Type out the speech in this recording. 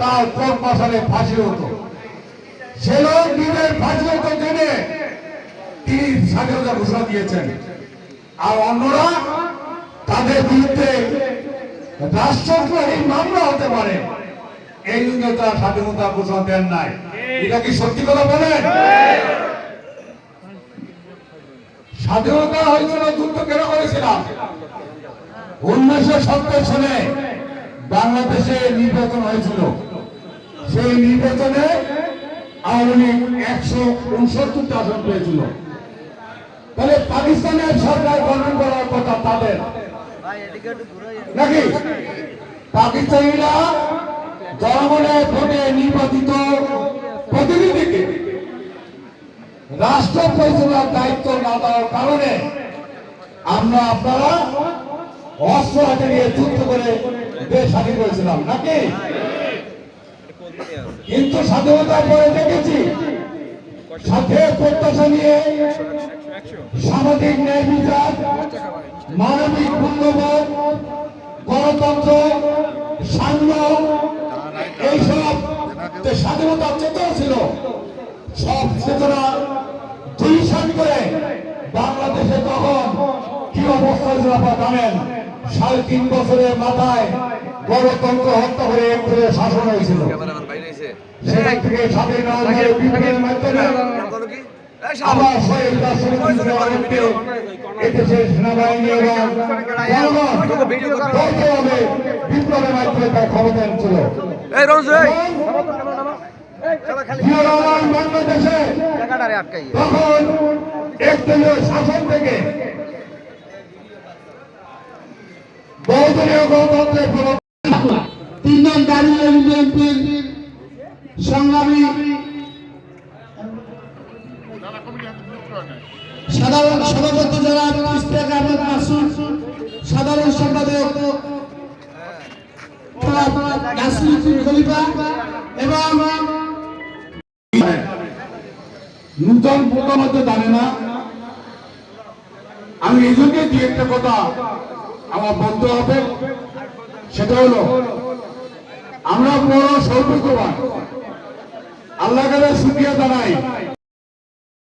তার কোন পাশালে ফাঁসি হতো। ফাঁসি হতো জেনে তিনি স্বাধীনতা ঘোষণা দিয়েছেন। আর অন্যরা তাদের বিরুদ্ধে রাষ্ট্রদ্রোহী মামলা হতে পারে। এই জন্য তারা স্বাধীনতা ঘোষণা দেন নাই। এটা কি সত্যি কথা বলেন? স্বাধীনতা হয়েছিল, যুদ্ধ কেন করেছিলাম? উনিশশো সত্তর সালে বাংলাদেশে নির্বাচন হয়েছিল। সেই নির্বাচনে আওয়ামী একশো আসন পেয়েছিল। তাহলে পাকিস্তানের সরকার গঠন করার কথা তাদের। নাকি? পাকিস্তানিরা জনগণের ভোটে নির্বাচিত প্রতিনিধিকে রাষ্ট্র পরিচালনার দায়িত্ব না দেওয়ার কারণে আমরা আপনারা অস্ত্র হাতে নিয়ে যুদ্ধ করে দেশ স্বাধীন করেছিলাম। নাকি? কিন্তু স্বাধীনতার পরে দেখেছি, সাথে প্রত্যাশা নিয়ে সামাজিক ন্যায় বিচার, মানবিক মূল্যবোধ, গণতন্ত্র সাম্য এইসব যে স্বাধীনতার চেতনা ছিল, সব চেতনা দুইশন করে বাংলাদেশে তখন কি অবস্থা ছিল আপনারা জানেন? সাড়ে তিন বছরের মাথায় গণতন্ত্র হত্যা করে করে শাসন হয়েছিল সেখান থেকে স্বাধীন বিপ্লবের মাধ্যমে আবার শহীদ রাষ্ট্রপতি এদেশের সেনাবাহিনী এবং জনগণ বিপ্লবের মাধ্যমে তার ক্ষমতা ছিল এই রঞ্জু এই জিয়া রহমান বাংলাদেশে তখন একদলীয় শাসন থেকে বহুদলীয় গণতন্ত্রের সংগ্রামী সাধারণ সভাপতি যারা ইস্তেক আহমেদ মাসুদ, সাধারণ সম্পাদক এবং নূতন প্রথম জানে না আমি এই জন্য দু একটা কথা আমার বলতে হবে, সেটা হলো আমরা বড় সৌভাগ্যবান। আল্লাহ কাছে দাঁড়াই